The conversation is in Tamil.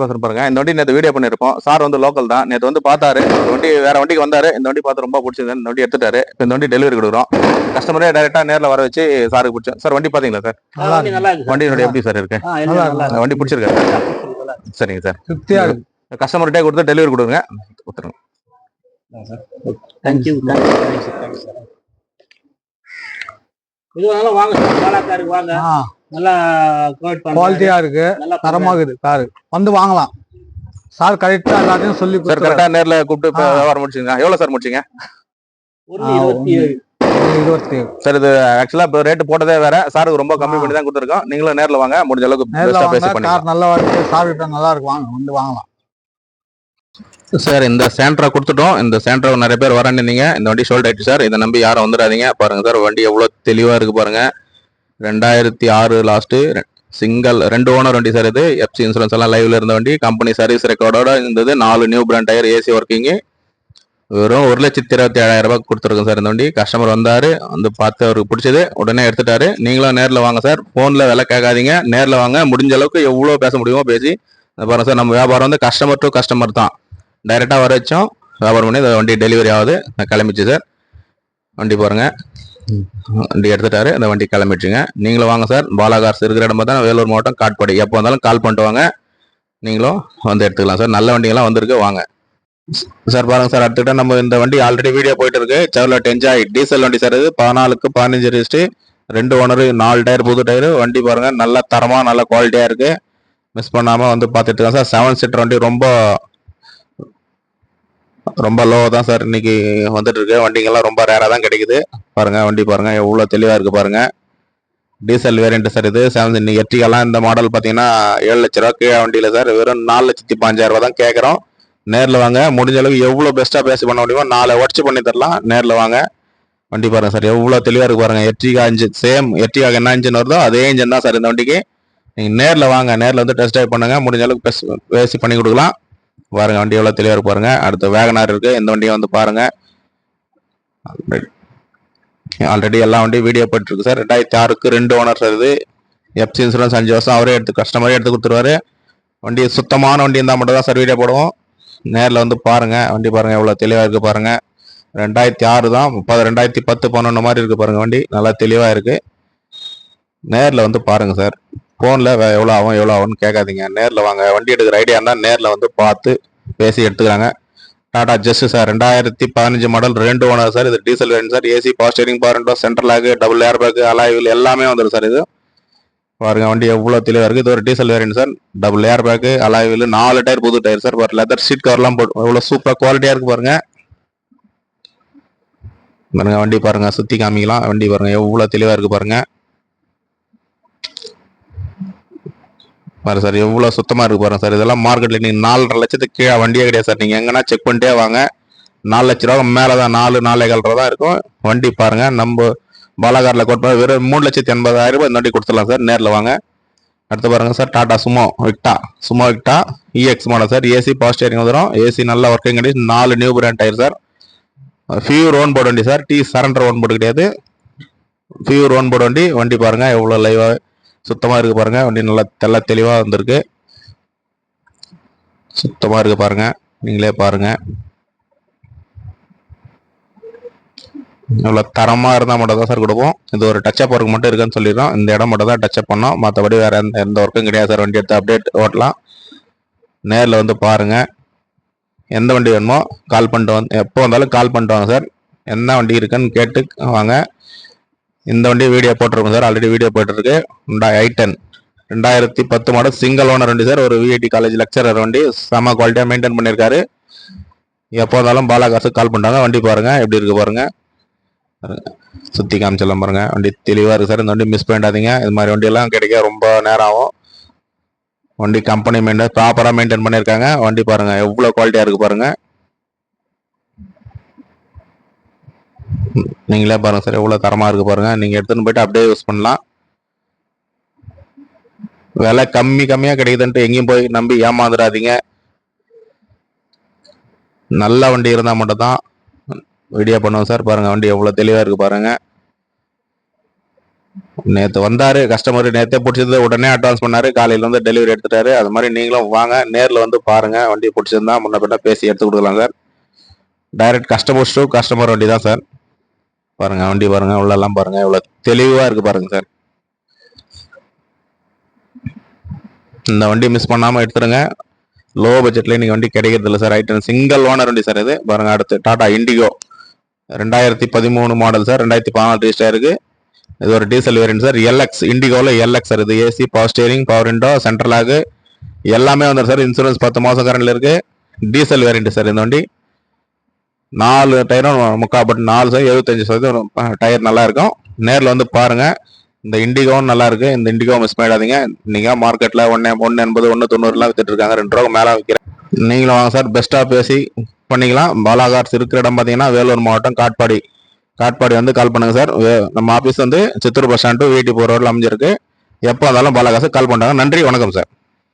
பேசுறேன் பாருங்க. இந்த வண்டி நேற்று வீடியோ பண்ணிருப்போம் சார் வந்து லோக்கல் தான். நேற்று வந்து பார்த்தாரு. இந்த வண்டி வேற வண்டிக்கு வந்தாரு. இந்த வண்டி பார்த்து ரொம்ப பிடிச்சிருந்தது. இந்த வண்டி எடுத்துட்டாரு. இப்போ இந்த வண்டி டெலிவரி கொடுக்குறோம். கஸ்டமரே டைரக்டா நேர்ல வர வச்சு சாருக்கு பிடிச்சோம். சார் வண்டி பாத்தீங்களா சார்? வண்டியினுடைய எப்படி சார் இருக்கு? வண்டி பிடிச்சிருக்காரு. சரிங்க சார். திருப்தியா இருக்கு. கஸ்டமர்கிட்டே கொடுத்து டெலிவரி கொடுங்க. கொடுத்துருங்க. sir. இது வாங்க சார் வாங்க. நல்லா குவாலிட்டியா இருக்கு. நல்லா தரமா இருக்குது காரு வந்து வாங்கலாம். சார் கரெக்டா எல்லாத்தையும் சொல்லி சார். கரெக்டா நேர்ல கூப்பிட்டு. வியாபாரம் முடிச்சிங்க எவ்வளவு சார் முடிச்சீங்க? இருபத்தி சார் இது ஆக்சுவலா இப்போ ரேட் போட்டதே வேற. சாருக்கு ரொம்ப கம்மி பண்ணி தான் கொடுத்துருக்கோம். நீங்களும் நேர்ல வாங்க. முடிஞ்ச அளவுக்கு கார் நல்லா இருக்கு. சார் நல்லா இருக்கு. வாங்க. வந்து வாங்கலாம். சார் இந்த சேண்ட்ரா கொடுத்துட்டோம். இந்த சேண்ட்ரா நிறைய பேர் வரேன்னு இந்த வண்டி ஷோல்ட் ஆயிடுச்சு சார் இதை நம்பி யாரும் வந்துடாதீங்க. பாருங்க சார் வண்டி எவ்வளவு தெளிவா இருக்கு பாருங்க. ரெண்டாயிரத்தி ஆறு லாஸ்ட்டு சிங்கிள் ரெண்டு ஓனர் வண்டி சார் இது எஃப்சி இன்சூரன்ஸ் எல்லாம் லைவ்ல இருந்த வண்டி கம்பெனி சர்வீஸ் ரெக்கார்டோட இருந்தது. நாலு new brand tyre AC working வெறும் ஒரு லட்சத்தி இருபத்தி ஏழாயிரம் ரூபாய் கொடுத்துருக்கோம் சார் இந்த வண்டி. கஸ்டமர் வந்தாரு வந்து பார்த்து அவருக்கு பிடிச்சது. உடனே எடுத்துட்டாரு. நீங்களும் நேரில் வாங்க சார் ஃபோனில் விலை கேட்காதீங்க. நேரில் வாங்க. முடிஞ்ச அளவுக்கு எவ்வளோ பேச முடியுமோ பேசி. பாருங்கள் சார் நம்ம வியாபாரம் வந்து கஸ்டமர் டு கஸ்டமர் தான். டைரெக்டாக வர வச்சோம். வியாபாரம் பண்ணி இந்த வண்டி டெலிவரி ஆகுது. நான் கிளம்பிச்சு சார் வண்டி பாருங்கள் எடுத்துட்டாரு. அந்த வண்டி கிளம்பிடுச்சுங்க நீங்களும் வாங்க சார். பாலாகார்ஸ் இருக்கிற இடம் பார்த்தா வேலூர் மாவட்டம் காட்பாடி. எப்போ வந்தாலும் கால் பண்ணிட்டு வாங்க. நீங்களும் வந்து எடுத்துக்கலாம் சார். நல்ல வண்டிங்கெல்லாம் வந்திருக்கு. வாங்க. சார் பாருங்க சார். அடுத்துக்கிட்ட நம்ம இந்த வண்டி ஆல்ரெடி வீடியோ போயிட்டு இருக்கு. செவலட் என்ஜாய் டீசல் வண்டி சார் இது. பதினாலுக்கு பதினஞ்சு ரிஜிஸ்ட்ரி ரெண்டு ஓனரு நாலு டயர் புது டயர் வண்டி பாருங்க. நல்ல தரமா நல்ல குவாலிட்டியா இருக்கு. மிஸ் பண்ணாம வந்து பார்த்துட்டு இருக்கேன் சார். செவன் சீட்டர் வண்டி ரொம்ப ரொம்ப லோவாக தான் சார் இன்னைக்கு வந்துட்டுருக்கு. வண்டிங்கெல்லாம் ரொம்ப ரேராக தான் கிடைக்குது. பாருங்கள் வண்டி பாருங்கள் எவ்வளோ தெளிவாக இருக்குது பாருங்கள் டீசல் வேரியன்ட் சார் இது. செவன் இன்னைக்கு எர்டிகாலாம் இந்த மாடல் பார்த்தீங்கன்னா ஏழு லட்ச ரூபா கீழே வண்டியில சார் வெறும் நாலு லட்சத்தி பாஞ்சாயிரம் ரூபா தான் கேட்குறோம் நேரில் வாங்க. முடிஞ்ச அளவுக்கு எவ்வளோ பெஸ்ட்டாக பேசி பண்ண முடியுமோ நாளை உடச்சு பண்ணி தரலாம். நேரில் வாங்க. வண்டி பாருங்கள் சார் எவ்வளோ தெளிவாக இருக்கு பாருங்கள் எர்டிகா இன்ஜின் சேம் எர்டிகா என்ன இன்ஜின் வருதோ அதே இன்ஜின் தான் சார் இந்த வண்டிக்கு. நீங்கள் நேரில் வாங்க. நேரில் வந்து டெஸ்ட் ட்ரைவ் பண்ணுங்கள் முடிஞ்ச அளவுக்கு பேசி பண்ணி கொடுக்கலாம். பாருங்கள் வண்டி எவ்வளோ தெளிவாக இருக்கு பாருங்கள் அடுத்து வேகனார் இருக்குது இந்த வண்டியை வந்து பாருங்கள் ஆல்ரெடி எல்லா வண்டியும் வீடியோ போட்டுருக்கு சார். ரெண்டாயிரத்தி ஆறுக்கு ரெண்டு ஓனர் சார் இது. எஃப்சி இன்சூரன்ஸ் அஞ்சு வருஷம். அவரே எடுத்து கஸ்டமரே எடுத்து கொடுத்துருவாரு. வண்டி சுத்தமான வண்டி இருந்தால் மட்டும் தான் சார் வீடியோ போடுவோம். நேரில் வந்து பாருங்கள் வண்டி பாருங்கள் எவ்வளோ தெளிவாக இருக்குது பாருங்கள் ரெண்டாயிரத்தி ஆறு தான். முப்பது ரெண்டாயிரத்தி பத்து பன்னெண்டு மாதிரி இருக்குது பாருங்கள் வண்டி. நல்லா தெளிவாக இருக்குது நேரில் வந்து பாருங்கள் சார். ஃபோனில் எவ்வளோ ஆகும் எவ்வளோ ஆகும்னு கேட்காதீங்க. நேரில் வாங்க. வண்டி எடுக்கிற ஐடியா இருந்தால் நேரில் வந்து பார்த்து பேசி எடுத்துக்கிறாங்க. டாடா ஜஸ்ட் சார் ரெண்டாயிரத்தி பதினஞ்சு மாடல் ரெண்டு ஓனர் சார். இது டீசல் வேணும் sir. AC power steering power window central ஆகு double air bag alloy wheel எல்லாமே வந்துடும் சார் இது. பாருங்க வண்டி எவ்வளோ தெளிவாக இருக்குது இது ஒரு diesel variant sir. Double air bag alloy wheel நாலு டயர் புது டயர் சார். பாரு லெதர் சீட் கவர்லாம் போட்டு எவ்வளோ சூப்பராக குவாலிட்டியாக இருக்குது பாருங்கள் பாருங்க வண்டி பாருங்க. சுத்தி காமிக்கலாம். வண்டி பாருங்க எவ்வளோ தெளிவாக இருக்கு பாருங்க. பாரு சார் எவ்வளோ சுத்தமாக இருக்கு பாருங்க சார். இதெல்லாம் மார்க்கெட்டில் நீங்கள் நாலரை லட்சத்துக்கு கீழே வண்டியே கிடையாது சார். நீங்கள் எங்கன்னா செக் பண்ணிட்டே வாங்க. நாலு லட்ச ரூபா மேலே தான் நாலு நாலே கால் தான் இருக்கும். வண்டி பாருங்க நம்ம பாலாகாரில் கோட் வெறும் மூணு லட்சத்தி எண்பதாயிரம் ரூபாய் இந்த வண்டி கொடுத்துடலாம் சார் நேரில் வாங்க. அடுத்து பாருங்க sir Tata Sumo Victa. Sumo Victa. EX model sir. AC power steering வந்துடும் ஏசி நல்ல ஒர்க்கிங் கண்டிஷன் நாலு new brand tyre sir. Pure own board வண்டி sir. T surrender own board கிடையாது. ஃபியூர் ஓன் போர்டு வண்டி. வண்டி பாருங்க எவ்வளோ லைவாக சுத்தமாக இருக்குது பாருங்கள் வண்டி நல்லா தெல்ல தெளிவாக வந்திருக்கு. சுத்தமாக இருக்குது பாருங்கள் நீங்களே பாருங்கள் இவ்வளோ தரமாக இருந்தால் மட்டும் தான் சார் கொடுப்போம். இது ஒரு டச்சப் ஒர்க் மட்டும் இருக்குன்னு சொல்லிடுறோம். இந்த இடம் மட்டும் தான் டச்சப் பண்ணோம். மற்றபடி வேறு எந்த எந்த ஒர்க்கும் கிடையாது சார். வண்டி எடுத்து அப்டேட் ஓட்டலாம். நேரில் வந்து பாருங்கள் எந்த வண்டி வேணுமோ கால் பண்ணிட்டு வந்து எப்போ வந்தாலும் கால் பண்ணிட்டு வாங்க சார். என்ன வண்டி இருக்குன்னு கேட்டு வாங்க. இந்த வண்டி வீடியோ போட்டிருக்கோம் சார். ஆல்ரெடி வீடியோ போயிட்டுருக்கு. ஐ டென் ரெண்டாயிரத்தி பத்து மாடல் சிங்கிள் ஓனர் வண்டி சார். ஒரு விஐடி காலேஜ் லெக்சரர் வண்டி. செம குவாலிட்டியாக மெயின்டைன் பண்ணியிருக்காரு. எப்போ இருந்தாலும் பாலாகாசுக்கு கால் பண்ணுறாங்க வண்டி பாருங்கள் எப்படி இருக்கு பாருங்கள் சுற்றி காமிச்சலாம் பாருங்கள் வண்டி தெளிவாக இருக்குது சார். இந்த வண்டி மிஸ் பண்ணிடாதீங்க. இது மாதிரி வண்டியெல்லாம் கிடைக்க ரொம்ப நேரம் ஆகும். வண்டி கம்பெனி மெயின்டைன் ப்ராப்பராக மெயின்டைன் பண்ணியிருக்காங்க. வண்டி பாருங்கள் எவ்வளோ குவாலிட்டியாக இருக்குது பாருங்கள் நீங்களே பாருங்கள் சார் எவ்வளோ தரமாக இருக்குது பாருங்கள் நீங்கள் எடுத்துன்னு போயிட்டு அப்படியே யூஸ் பண்ணலாம். விலை கம்மி கம்மியாக கிடைக்குதுன்ட்டு எங்கேயும் போய் நம்பி ஏமாந்துடாதீங்க நல்ல வண்டி இருந்தால் மட்டும்தான் வீடியோ பண்ணுவோம் சார் பாருங்கள் வண்டி எவ்வளோ தெளிவாக இருக்குது பாருங்கள் நேற்று வந்தார் கஸ்டமர் நேற்றே பிடிச்சிருந்தது உடனே அட்வான்ஸ் பண்ணார் காலையில் வந்து டெலிவரி எடுத்துட்டாரு. அது மாதிரி நீங்களும் வாங்க நேரில் வந்து பாருங்கள் வண்டி பிடிச்சிருந்தா முன்ன பின்ன பேசி எடுத்து கொடுக்கலாம் sir direct customers to customer வண்டி தான் சார் பாருங்க வண்டி பாருங்க உள்ளெல்லாம் பாருங்க இவ்வளவு தெளிவா இருக்கு பாருங்க சார். இந்த வண்டி மிஸ் பண்ணாம எடுத்துருங்க. லோ பட்ஜெட்ல இன்னைக்கு வண்டி கிடைக்கிறது இல்லை சார். ஐட்டம் சிங்கிள் ஓனர் வண்டி சார் இது. பாருங்க அடுத்து டாடா இண்டிகோ ரெண்டாயிரத்தி பதிமூணு மாடல் சார். ரெண்டாயிரத்தி பதினாலு ரிஜிஸ்டர் இருக்கு இது ஒரு டீசல் வேரியன்ட் சார். எல்எக்ஸ் இண்டிகோவில் எல்எக்ஸ் சார் இது. AC power steering power window central ஆகு எல்லாமே வந்துடும் சார். இன்சூரன்ஸ் பத்து மாதம் கரண்ட்ல இருக்கு. டீசல் வேரியன்ட் சார் இந்த வண்டி. நாலு டயரும் முக்கா பட் நாலு சதவீதம் எழுபத்தஞ்சு சதவீதம் டயர் நல்லா இருக்கும் நேரில் வந்து பாருங்கள் இந்த இண்டிகோவும் நல்லா இருக்கு இந்த இண்டிகோ மிஸ் பண்ணிடாதீங்க. நீங்கள் மார்க்கெட்டில் ஒன்று ஒன்று எண்பது ஒன்று தொண்ணூறுலாம் வித்துட்டு இருக்காங்க. ரெண்டு ரூபா மேலே விற்கிறேன் நீங்களும் வாங்க சார். பெஸ்ட்டாக பேசி பண்ணிக்கலாம். பாலாகார்ஸ் இருக்கிற இடம் பார்த்தீங்கன்னா வேலூர் மாவட்டம் காட்பாடி. காட்பாடி வந்து கால் பண்ணுங்கள் சார். வே- நம்ம ஆஃபீஸ் வந்து சித்தூர் பஸ் ஸ்டாண்டு வீட்டு போகிற அமைஞ்சிருக்கு. எப்போ வந்தாலும் பாலாகாசு கால் பண்ணுறாங்க நன்றி. வணக்கம் சார்.